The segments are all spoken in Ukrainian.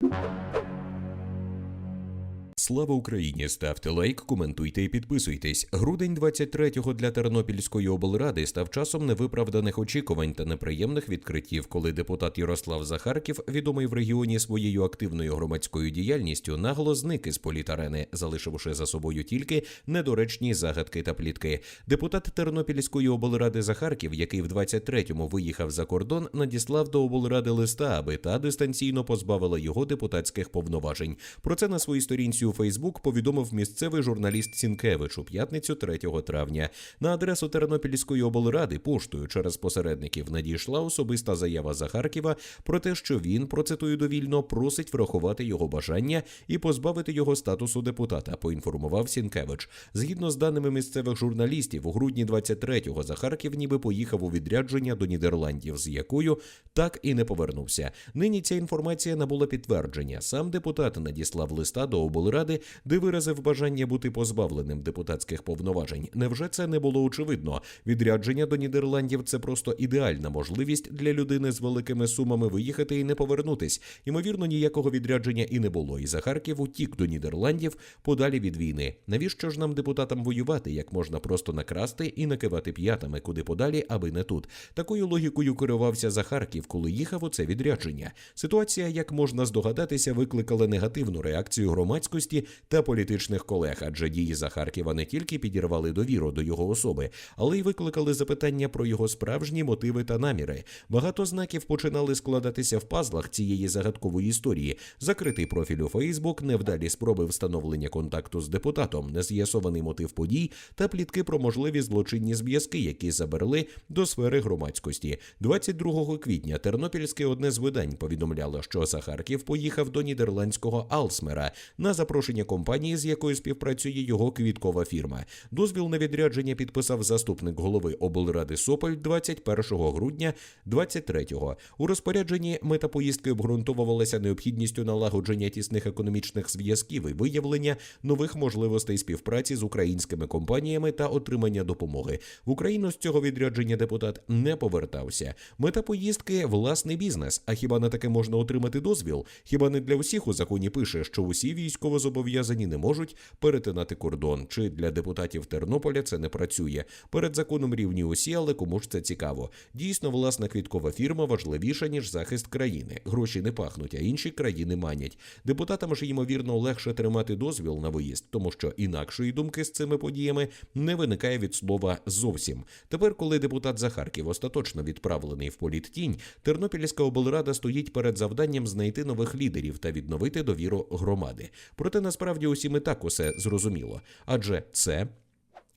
you Слава Україні! Ставте лайк, коментуйте і підписуйтесь. Грудень 23-го для Тернопільської облради став часом невиправданих очікувань та неприємних відкриттів, коли депутат Ярослав Захарків, відомий в регіоні своєю активною громадською діяльністю, нагло зник із політарени, залишивши за собою тільки недоречні загадки та плітки. Депутат Тернопільської облради Захарків, який в 23-му виїхав за кордон, надіслав до облради листа, аби та дистанційно позбавила його депутатських повноважень. Про це на своїй сторінці Фейсбук повідомив місцевий журналіст Сінкевич у п'ятницю 3 травня. На адресу Тернопільської облради поштою через посередників надійшла особиста заява Захарківа про те, що він, процитую довільно, просить врахувати його бажання і позбавити його статусу депутата. Поінформував Сінкевич. Згідно з даними місцевих журналістів, у грудні 23-го Захарків ніби поїхав у відрядження до Нідерландів, з якою так і не повернувся. Нині ця інформація набула підтвердження. Сам депутат надіслав листа до облради, де виразив бажання бути позбавленим депутатських повноважень. Невже це не було очевидно? Відрядження до Нідерландів це просто ідеальна можливість для людини з великими сумами виїхати і не повернутись. Ймовірно, ніякого відрядження і не було. І Захарків утік до Нідерландів подалі від війни. Навіщо ж нам депутатам воювати? Як можна просто накрасти і накивати п'ятами куди подалі, аби не тут? Такою логікою керувався Захарків, коли їхав у це відрядження. Ситуація, як можна здогадатися, викликала негативну реакцію громадськості та політичних колег, адже дії Захарківа не тільки підірвали довіру до його особи, але й викликали запитання про його справжні мотиви та наміри. Багато знаків починали складатися в пазлах цієї загадкової історії. Закритий профіль у Фейсбук, невдалі спроби встановлення контакту з депутатом, нез'ясований мотив подій та плітки про можливі злочинні зв'язки, які заберли до сфери громадськості. 22 квітня Тернопільське одне з видань повідомляло, що Захарків поїхав до нідерландського Алсмера на запрошення компанії, з якою співпрацює його квіткова фірма. Дозвіл на відрядження підписав заступник голови облради Сополь 21 грудня 23-го. У розпорядженні мета поїздки обґрунтовувалася необхідністю налагодження тісних економічних зв'язків і виявлення нових можливостей співпраці з українськими компаніями та отримання допомоги. В Україну з цього відрядження депутат не повертався. Мета поїздки власний бізнес. А хіба на таке можна отримати дозвіл? Хіба не для усіх у законі пише, що усі військовозобов'язані не можуть перетинати кордон? Чи для депутатів Тернополя це не працює? Перед законом рівні усі, але кому ж це цікаво? Дійсно, власна квіткова фірма важливіша ніж захист країни. Гроші не пахнуть, а інші країни манять. Депутатам ж ймовірно легше тримати дозвіл на виїзд, тому що інакшої думки з цими подіями не виникає від слова зовсім. Тепер, коли депутат Захарків остаточно відправлений в політтінь, Тернопільська облрада стоїть перед завданням знайти нових лідерів та відновити довіру громади. Проте насправді усім і так усе зрозуміло, адже це.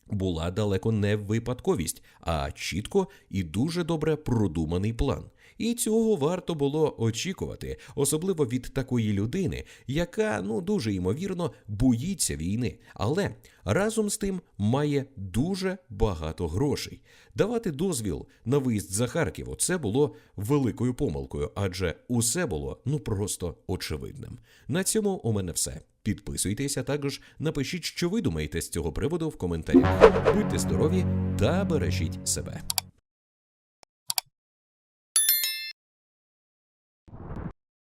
Була далеко не випадковість, а чітко і дуже добре продуманий план. І цього варто було очікувати, особливо від такої людини, яка ну дуже ймовірно боїться війни, але разом з тим має дуже багато грошей. Давати дозвіл на виїзд за Харківу це було великою помилкою, адже усе було ну просто очевидним. На цьому у мене все. Підписуйтеся, також напишіть, що ви думаєте з цього приводу в коментарях. Будьте здорові та бережіть себе.